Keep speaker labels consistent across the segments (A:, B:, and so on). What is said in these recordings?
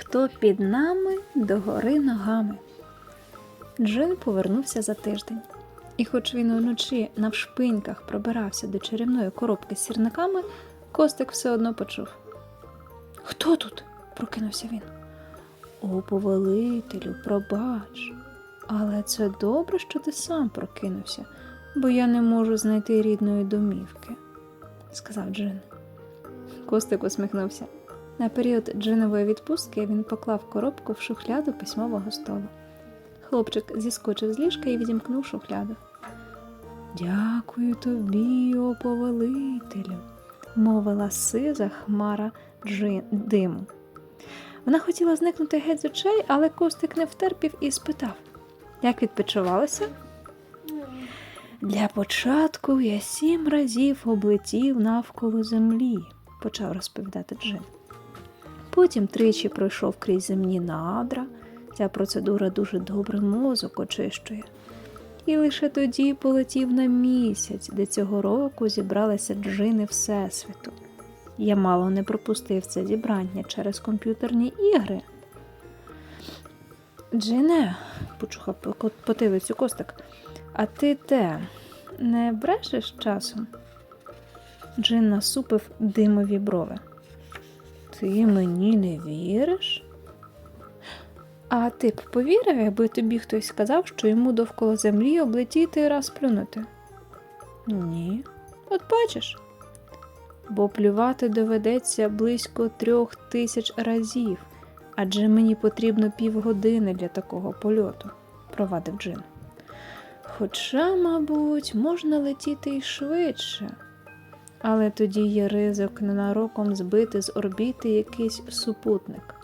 A: Хто під нами догори ногами. Джин повернувся за тиждень. І хоч він уночі навшпиньках пробирався до чарівної коробки з сірниками, Костик все одно почув. Хто тут? прокинувся він. О, повелителю, пробач. Але це добре, що ти сам прокинувся, бо я не можу знайти рідної домівки, сказав Джин. Костик усміхнувся. На період джинової відпустки він поклав коробку в шухляду письмового столу. Хлопчик зіскочив з ліжка і відімкнув шухляду. Дякую тобі, о повелителю, мовила сиза хмара джин... диму. Вона хотіла зникнути геть з очей, але Костик не втерпів і спитав, як відпочивалося? Для початку я сім разів облетів навколо землі, почав розповідати Джин. Потім тричі пройшов крізь земні надра. Ця процедура дуже добре мозок очищує. І лише тоді полетів на місяць, де цього року зібралися джини Всесвіту. Я мало не пропустив це зібрання через комп'ютерні ігри. Джине, почухав по- потилицю костик, а ти те не брешеш часом? Джин насупив димові брови. Ти мені не віриш? А ти б повірив, якби тобі хтось сказав, що йому довкола землі облетіти і раз плюнути? Ні. От бачиш. Бо плювати доведеться близько трьох тисяч разів, адже мені потрібно півгодини для такого польоту, провадив Джин. Хоча, мабуть, можна летіти й швидше. Але тоді є ризик ненароком збити з орбіти якийсь супутник.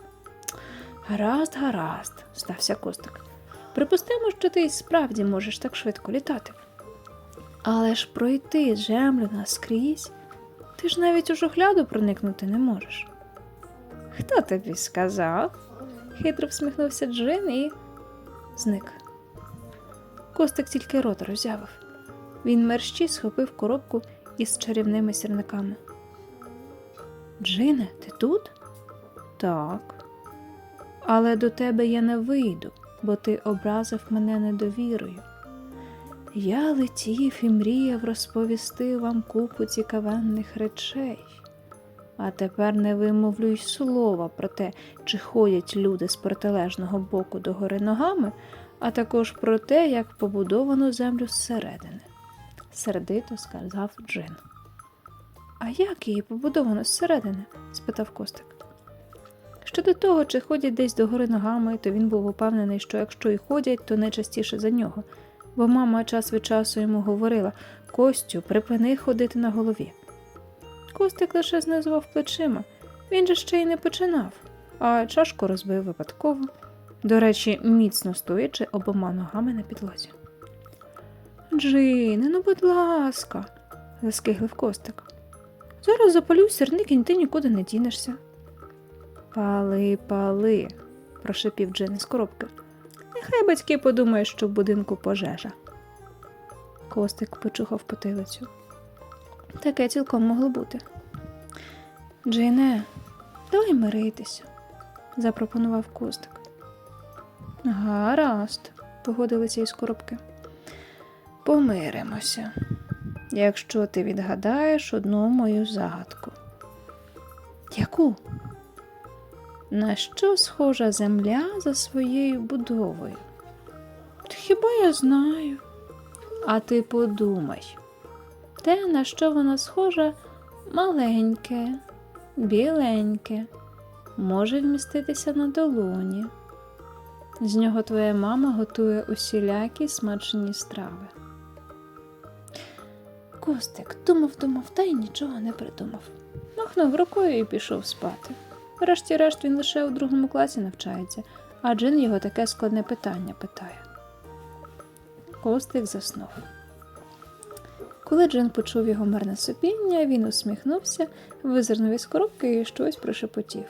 A: Гаразд, гаразд, стався Костик. Припустимо, що ти справді можеш так швидко літати. Але ж пройти землю наскрізь, ти ж навіть у шухляду проникнути не можеш. Хто тобі сказав? хитро всміхнувся Джин і зник. Костик тільки рот роззявив. Він мерщій схопив коробку із чарівними сірниками. Джине, ти тут? Так. Але до тебе я не вийду, бо ти образив мене недовірою. Я летів і мріяв розповісти вам купу цікавенних речей, а тепер не вимовлю й слова про те, чи ходять люди з протилежного боку до гори ногами, а також про те, як побудовано землю зсередини, сердито сказав Джин. А як її побудовано зсередини? спитав Костик. Щодо того, чи ходять десь до гори ногами, то він був упевнений, що якщо й ходять, то не частіше за нього, бо мама час від часу йому говорила Костю, припини ходити на голові. Костик лише знизував плечима. Він же ще й не починав, а чашку розбив випадково, до речі, міцно стоячи обома ногами на підлозі. Джине, ну будь ласка, заскиглив Костик. Зараз запалю сірник і ти нікуди не дінешся. Пали, пали, прошепів Джин із коробки. Нехай батьки подумають, що в будинку пожежа. Костик почухав потилицю. Таке цілком могло бути. Джине, давай миритися, запропонував Костик. Гаразд, погодилися із коробки. Помиримося, якщо ти відгадаєш одну мою загадку. Яку? На що схожа земля за своєю будовою? Та хіба я знаю? А ти подумай. Те, на що вона схожа, маленьке, біленьке, може вміститися на долоні. З нього твоя мама готує усілякі смачні страви. Костик думав, думав, та й нічого не придумав. Махнув рукою і пішов спати. Врешті-решт він лише у другому класі навчається, а Джин його таке складне питання питає. Костик заснув. Коли Джин почув його мирне сопіння, він усміхнувся, визирнув із коробки і щось прошепотів.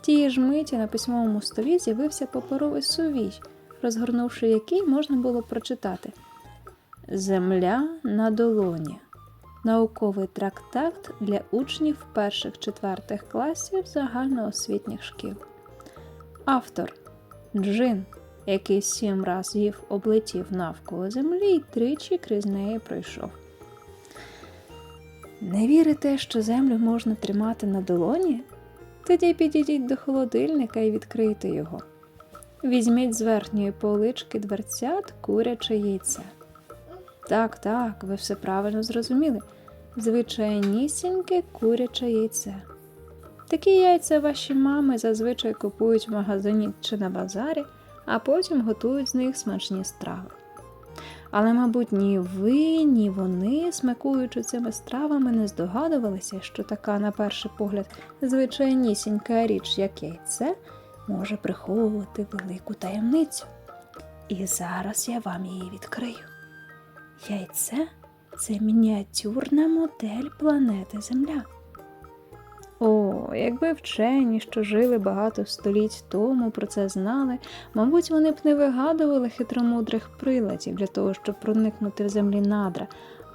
A: Тієї ж миті на письмовому столі з'явився паперовий сувій, розгорнувши який можна було прочитати Земля на долоні. Науковий трактат для учнів перших-четвертих класів загальноосвітніх шкіл. Автор Джин, який сім разів облетів навколо землі і тричі крізь неї пройшов. Не вірите, що землю можна тримати на долоні? Тоді підійдіть до холодильника і відкрийте його. Візьміть з верхньої полички дверцят куряче яйце. Так, так, ви все правильно зрозуміли. Звичайнісіньке куряче яйце. Такі яйця ваші мами зазвичай купують в магазині чи на базарі, а потім готують з них смачні страви. Але, мабуть, ні ви, ні вони, смакуючи цими стравами, не здогадувалися, що така, на перший погляд, звичайнісінька річ, як яйце, може приховувати велику таємницю. І зараз я вам її відкрию. Яйце це мініатюрна модель планети Земля. О, якби вчені, що жили багато століть тому, про це знали, мабуть, вони б не вигадували хитромудрих приладів для того, щоб проникнути в землі надра,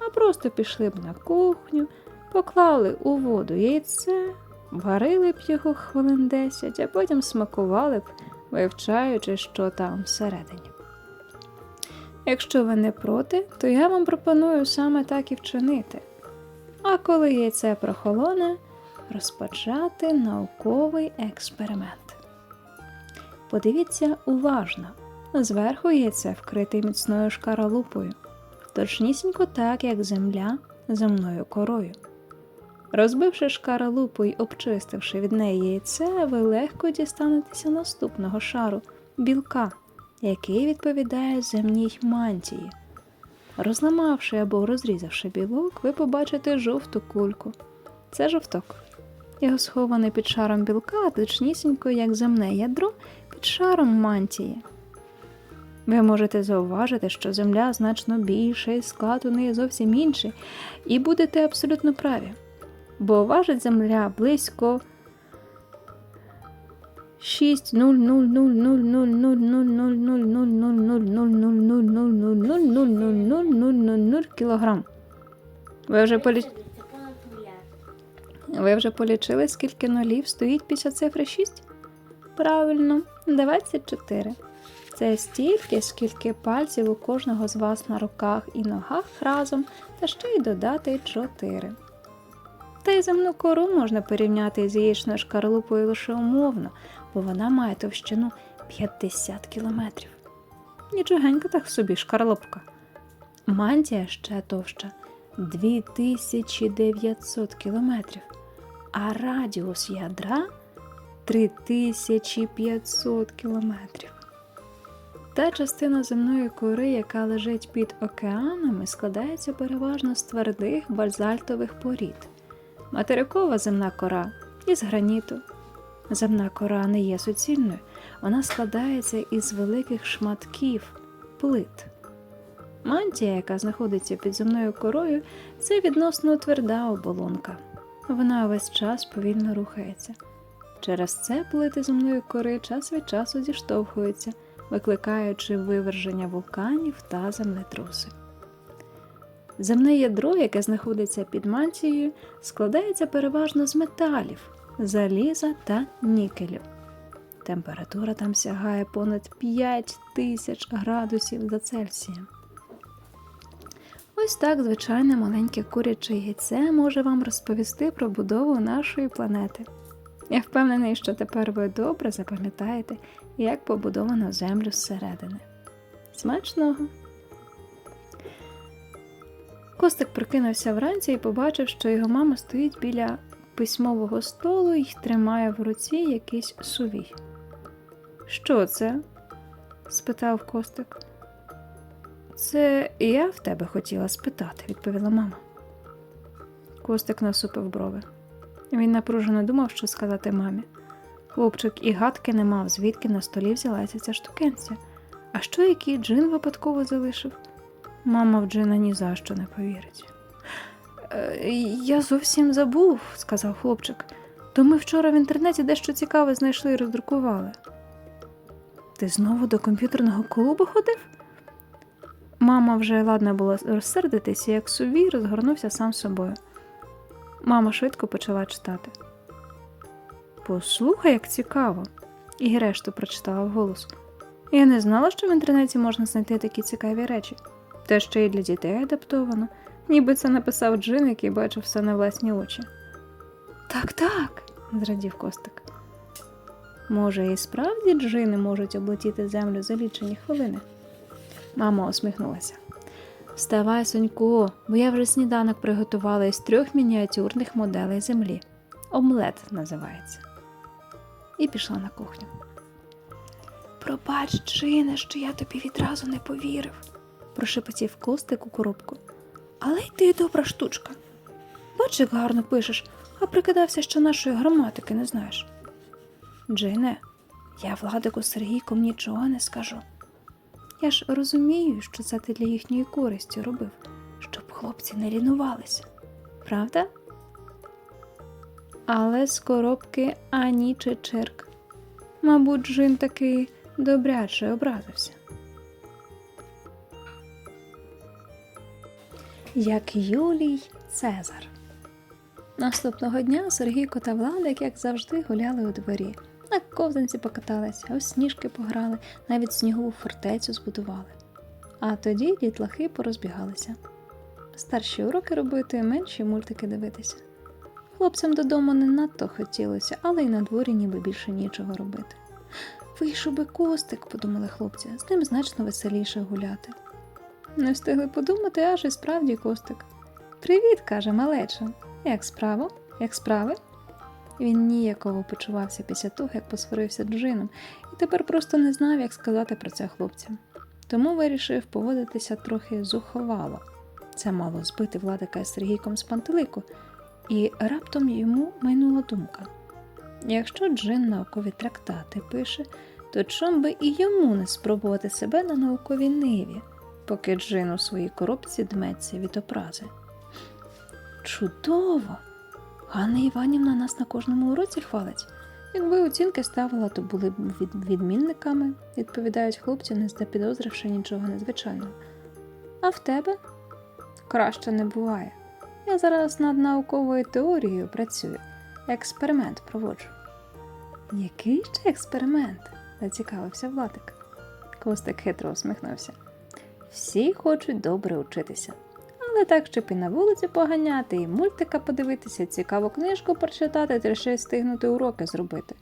A: а просто пішли б на кухню, поклали у воду яйце, варили б його хвилин десять, а потім смакували б, вивчаючи, що там всередині. Якщо ви не проти, то я вам пропоную саме так і вчинити. А коли яйце прохолоне, розпочати науковий експеримент. Подивіться уважно. Зверху яйце вкрите міцною шкаралупою, точнісінько так, як земля земною корою. Розбивши шкаралупу й обчистивши від неї яйце, ви легко дістанетеся наступного шару білка, який відповідає земній мантії. Розламавши або розрізавши білок, ви побачите жовту кульку. Це жовток. Його схований під шаром білка, точнісінько, як земне ядро, під шаром мантії. Ви можете зауважити, що земля значно більша і склад у неї зовсім інший, і будете абсолютно праві, бо важить земля близько 6 кілограм. Ви вже полі...
B: Це понад мільярд.
A: Ви вже полічили, скільки нулів стоїть після цифри 6? Правильно, 24. Це стільки, скільки пальців у кожного з вас на руках і ногах разом, та ще й додати 4. Та й земну кору можна порівняти з яєчною шкарлупою лише умовно, бо вона має товщину 50 кілометрів. Нічогенька так собі шкарлупка. Мантія ще товща 2900 кілометрів, а радіус ядра 3500 кілометрів. Та частина земної кори, яка лежить під океанами, складається переважно з твердих бальзальтових порід. Материкова земна кора із граніту. Земна кора не є суцільною, вона складається із великих шматків плит. Мантія, яка знаходиться під земною корою, це відносно тверда оболонка. Вона весь час повільно рухається. Через це плити земної кори час від часу зіштовхуються, викликаючи виверження вулканів та землетруси. Земне ядро, яке знаходиться під мантією, складається переважно з металів, заліза та нікелю. Температура там сягає понад 5 тисяч градусів за Цельсієм. Ось так звичайне маленьке куряче яйце може вам розповісти про будову нашої планети. Я впевнений, що тепер ви добре запам'ятаєте, як побудовано землю зсередини. Смачного! Костик прокинувся вранці і побачив, що його мама стоїть біля письмового столу і тримає в руці якийсь сувій. Що це? спитав Костик. Це я в тебе хотіла спитати, відповіла мама. Костик насупив брови. Він напружено думав, що сказати мамі. Хлопчик і гадки не мав, звідки на столі взялася ця штукенця. А що який джин випадково залишив? Мама в джина ні за що не повірить. «Е, Я зовсім забув, сказав хлопчик. То ми вчора в інтернеті дещо цікаве знайшли і роздрукували. Ти знову до комп'ютерного клубу ходив? Мама вже ладна була розсердитися, як сувій розгорнувся сам собою. Мама швидко почала читати. Послухай, як цікаво. І решту прочитала вголос. Я не знала, що в інтернеті можна знайти такі цікаві речі. Та ще й для дітей адаптовано, ніби це написав Джин, який бачив все на власні очі. Так, так, зрадів Костик. Може, і справді джини можуть облетіти землю за лічені хвилини? Мама усміхнулася. Вставай, сонько, бо я вже сніданок приготувала із трьох мініатюрних моделей землі. Омлет називається. І пішла на кухню. Пробач, Джине, що я тобі відразу не повірив, прошепотів Костик у коробку. Але й ти добра штучка. Бач, як гарно пишеш, а прикидався, що нашої граматики не знаєш. Джине, я Владику Сергійком нічого не скажу. Я ж розумію, що це ти для їхньої користі робив, щоб хлопці не лінувалися. Правда? Але з коробки ані чи чирк. Мабуть, Джин таки добряче образився. Як Юлій Цезар. Наступного дня Сергійко та Владик, як завжди, гуляли у дворі. На ковзанці покаталися, у сніжки пограли, навіть снігову фортецю збудували. А тоді дітлахи порозбігалися. Старші уроки робити, менші мультики дивитися. Хлопцям додому не надто хотілося, але й на дворі ніби більше нічого робити. Вийшов би костик, подумали хлопці, з ним значно веселіше гуляти. Не встигли подумати, аж і справді костик. Привіт, каже малеча. Як справа? Як справи? Він ніяково почувався після того, як посварився Джином, і тепер просто не знав, як сказати про це хлопцям. Тому вирішив поводитися трохи зуховало. Це мало збити Владика з Сергійком з пантелику, і раптом йому майнула думка. Якщо Джин наукові трактати пише, то чом би і йому не спробувати себе на науковій ниві, поки Джин у своїй коробці дметься від образи. Чудово! Ганна Іванівна нас на кожному уроці хвалить. Якби оцінки ставила, то були б від- відмінниками, відповідають хлопці, не запідозривши нічого незвичайного. А в тебе краще не буває. Я зараз над науковою теорією працюю, експеримент проводжу. Який ще експеримент? зацікавився Владик. Костик хитро усміхнувся. Всі хочуть добре учитися. Але так, щоб і на вулиці поганяти, і мультика подивитися, цікаву книжку прочитати, та ще й встигнути уроки зробити.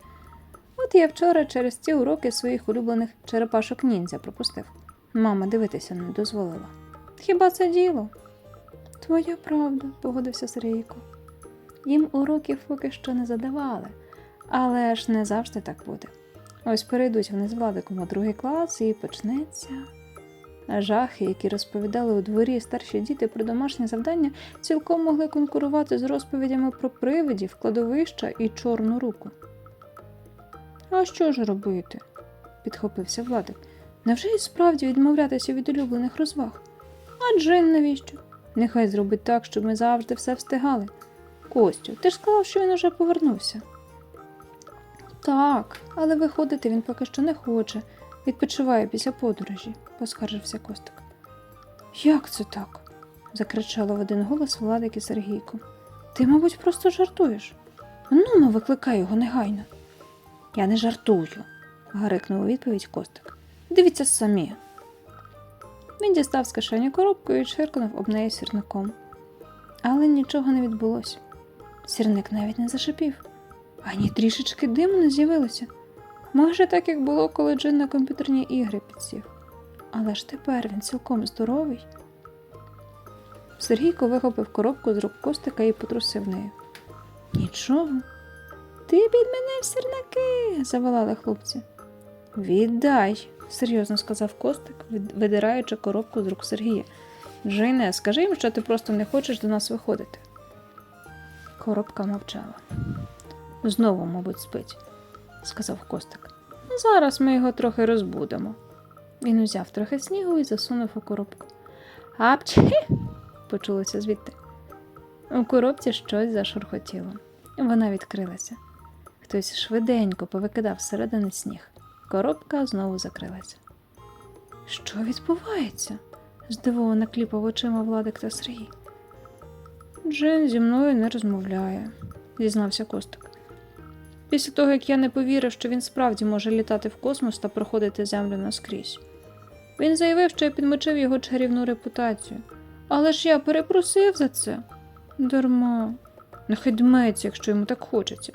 A: От я вчора через ці уроки своїх улюблених черепашок ніндзя пропустив. Мама дивитися не дозволила. Хіба це діло? Твоя правда, погодився Сергійко. Їм уроків поки що не задавали, але ж не завжди так буде. Ось перейдуть вони з Владиком у другий клас і почнеться. Жахи, які розповідали у дворі старші діти про домашні завдання, цілком могли конкурувати з розповідями про привидів, кладовища і чорну руку. А що ж робити? підхопився Владик. Невже і справді відмовлятися від улюблених розваг? А Джин навіщо? Нехай зробить так, щоб ми завжди все встигали. Костю, ти ж сказав, що він уже повернувся. Так, але виходити він поки що не хоче. Відпочиває після подорожі, поскаржився Костик. Як це так? закричала в один голос Владик і Сергійко. Ти, мабуть, просто жартуєш. Ну, ну, викликай його негайно. Я не жартую, гарикнув у відповідь Костик. Дивіться самі. Він дістав з кишені коробку і чиркнув об неї сірником. Але нічого не відбулося. Сірник навіть не зашипів, ані трішечки диму не з'явилося. Може, так як було, коли Джин на комп'ютерні ігри підсів. Але ж тепер він цілком здоровий. Сергійко вихопив коробку з рук Костика і потрусив нею. Нічого. Ти підмінив сірники, заволали хлопці. Віддай, серйозно сказав Костик, видираючи коробку з рук Сергія. Джине, скажи їм, що ти просто не хочеш до нас виходити. Коробка мовчала. Знову, мабуть, спить, сказав Костик. Зараз ми його трохи розбудемо. Він узяв трохи снігу і засунув у коробку. Апчхі! почулося звідти. У коробці щось зашурхотіло. Вона відкрилася. Хтось швиденько повикидав зсередини сніг. Коробка знову закрилася. Що відбувається? здивовано кліпав очима Владик та Сергій. Джин зі мною не розмовляє, зізнався Костик. Після того, як я не повірив, що він справді може літати в космос та проходити землю наскрізь. Він заявив, що я підмочив його чарівну репутацію. Але ж я перепросив за це. Дарма. Нехай дметься, якщо йому так хочеться.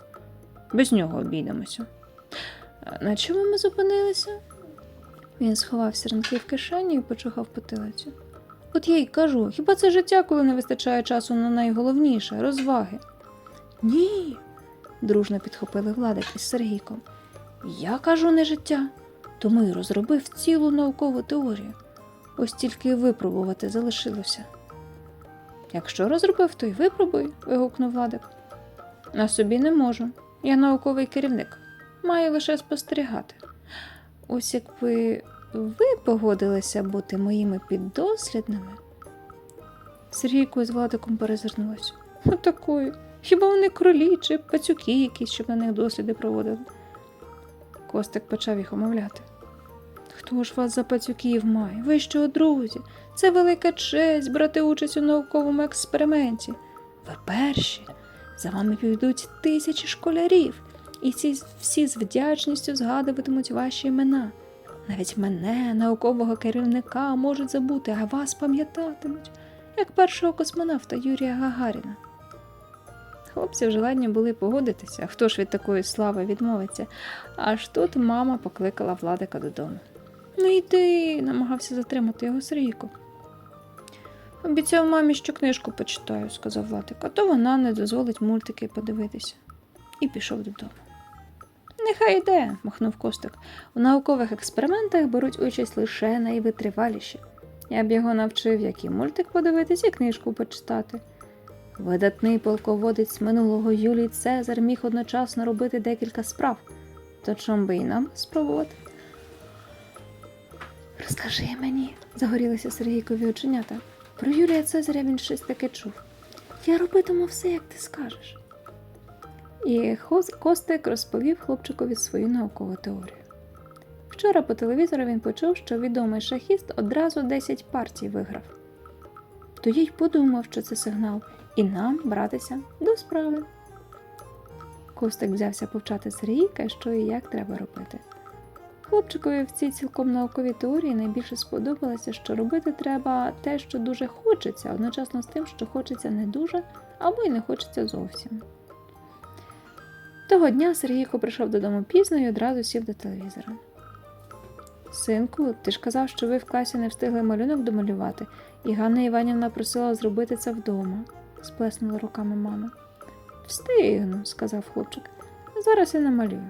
A: Без нього обійдемося. На чому ми зупинилися? Він сховав сірники в кишені і почухав потилицю. От я й кажу, хіба це життя, коли не вистачає часу на найголовніше розваги? Ні, дружно підхопили Владик із Сергійком. Я кажу не життя, тому й розробив цілу наукову теорію. Ось тільки випробувати залишилося. Якщо розробив, то й випробуй, вигукнув Владик. На собі не можу. Я науковий керівник. Маю лише спостерігати. Ось якби ви погодилися бути моїми піддослідними. Сергійко з Владиком перезирнулась. Отакою. Хіба вони кролі чи пацюки якісь, щоб на них досліди проводили? Костик почав їх умовляти. Хто ж вас за пацюків має? Ви що, друзі? Це велика честь брати участь у науковому експерименті. Ви перші. За вами підуть тисячі школярів, і ці всі з вдячністю згадуватимуть ваші імена. Навіть мене, наукового керівника, можуть забути, а вас пам'ятатимуть, як першого космонавта Юрія Гагаріна. Хлопці вже ладні були погодитися, хто ж від такої слави відмовиться. Аж тут мама покликала Владика додому. Ну йди, намагався затримати його Сергійко. Обіцяв мамі, що книжку почитаю, сказав Владик, а то вона не дозволить мультики подивитися. І пішов додому. Нехай йде, махнув Костик. У наукових експериментах беруть участь лише найвитриваліші. Я б його навчив, як і мультик подивитись, і книжку почитати. Видатний полководець минулого Юлій Цезар міг одночасно робити декілька справ. То чом би і нам спробувати? Розкажи мені, загорілися Сергійкові оченята. Про Юлія Цезаря він щось таке чув. Я робитиму все, як ти скажеш. І Костик розповів хлопчикові свою наукову теорію. Вчора по телевізору він почув, що відомий шахіст одразу 10 партій виграв. То я й подумав, що це сигнал, і нам братися до справи. Костик взявся повчати Сергійка, що і як треба робити. Хлопчикові в цій цілком науковій теорії найбільше сподобалося, що робити треба те, що дуже хочеться, одночасно з тим, що хочеться не дуже або й не хочеться зовсім. Того дня Сергійко прийшов додому пізно і одразу сів до телевізора. Синку, ти ж казав, що ви в класі не встигли малюнок домалювати, і Ганна Іванівна просила зробити це вдома, сплеснула руками мама. Встигну, сказав хлопчик. Зараз я намалюю.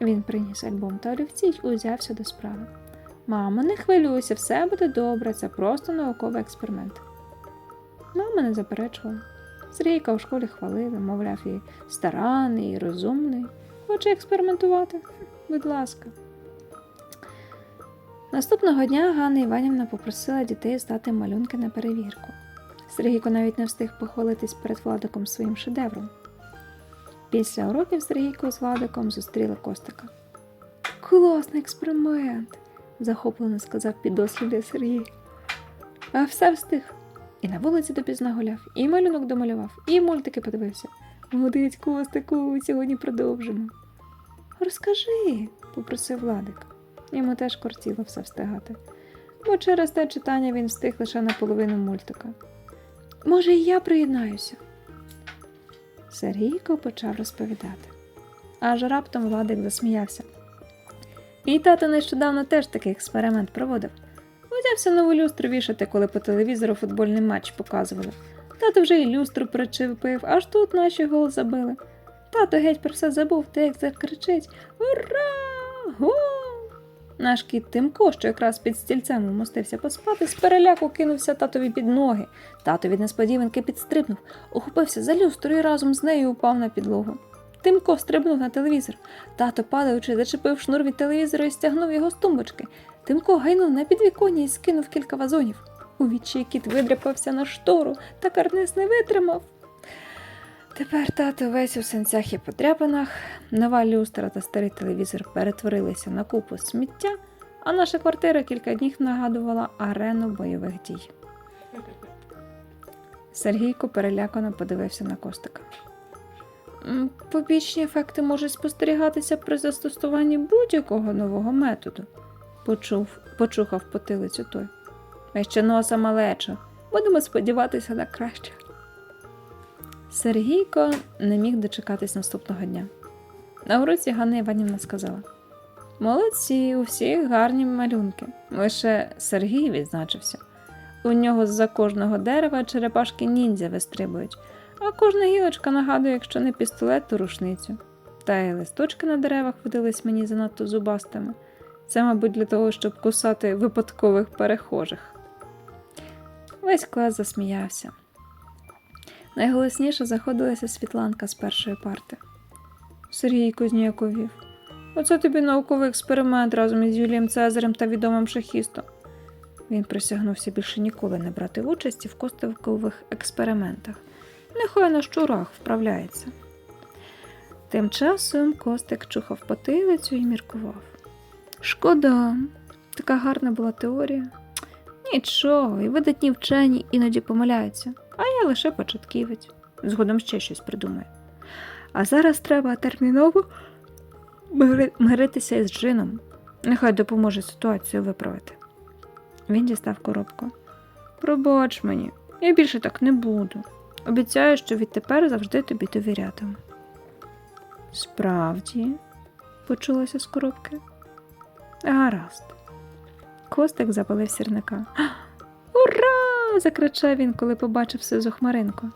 A: Він приніс альбом та олівці й узявся до справи. Мамо, не хвилюйся, все буде добре, це просто науковий експеримент. Мама не заперечувала. Сергійка в школі хвалили, мовляв, і старанний, і розумний. Хоче експериментувати? Будь ласка. Наступного дня Ганна Іванівна попросила дітей здати малюнки на перевірку. Сергійко навіть не встиг похвалитись перед Владиком своїм шедевром. Після уроків Сергійко з Владиком зустріли Костика. Класний експеримент, захоплено сказав піддослідний Сергій. А все встиг. І на вулиці допізно гуляв, і малюнок домалював, і мультики подивився. Молодець, Костику, сьогодні продовжимо. Розкажи, попросив Владик. Йому теж кортіло все встигати. Бо через те читання він встиг лише на половину мультика. Може, і я приєднаюся. Сергійко почав розповідати. Аж раптом Владик засміявся. Мій тато нещодавно теж такий експеримент проводив. Взявся нову люстру вішати, коли по телевізору футбольний матч показували. Тато вже і люстру причепив, аж тут наші гол забили. Тато геть про все забув, та як закричить Ура! Гол! Наш кіт Тимко, що якраз під стільцем умостився поспати, з переляку кинувся татові під ноги. Тато від несподіванки підстрибнув, ухопився за люстру і разом з нею упав на підлогу. Тимко стрибнув на телевізор. Тато, падаючи, зачепив шнур від телевізора і стягнув його з тумбочки. Тимко гайнув на підвіконня і скинув кілька вазонів. У відчаї кіт видряпався на штору, та карниз не витримав. Тепер тато весь у сенцях і подряпинах, нова люстра та старий телевізор перетворилися на купу сміття, а наша квартира кілька днів нагадувала арену бойових дій. Сергійко перелякано подивився на Костика. Побічні ефекти можуть спостерігатися при застосуванні будь-якого нового методу, почув, почухав потилицю той. А ще носа малеча. Будемо сподіватися на краще. Сергійко не міг дочекатись наступного дня. На уроці Ганна Іванівна сказала: Молодці, у всіх гарні малюнки. Лише Сергій відзначився. У нього з-за кожного дерева черепашки ніндзя вистрибують, а кожна гілочка нагадує, якщо не пістолет, то рушницю. Та й листочки на деревах видались мені занадто зубастими. Це, мабуть, для того, щоб кусати випадкових перехожих. Весь клас засміявся. Найголосніше заходилася Світланка з першої парти. Сергійко зніяковів. Оце тобі науковий експеримент разом із Юлієм Цезарем та відомим шахістом. Він присягнувся більше ніколи не брати участі в костовкових експериментах. Нехай на щурах вправляється. Тим часом Костик чухав потилицю і міркував. Шкода, така гарна була теорія. Нічого, і видатні вчені іноді помиляються, а я лише початківець. Згодом ще щось придумаю. А зараз треба терміново миритися із джином. Нехай допоможе ситуацію виправити. Він дістав коробку. Пробач мені, я більше так не буду. Обіцяю, що відтепер завжди тобі довірятиму. Справді, почулося з коробки. Гаразд. Костик запалив сірника. «А, Ура! закричав він, коли побачив сизу хмаринку.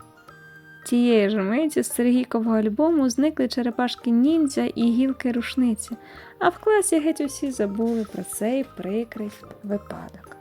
A: Тієї ж миті з Сергійкового альбому зникли черепашки ніндзя і гілки рушниці, а в класі геть усі забули про цей прикрий випадок.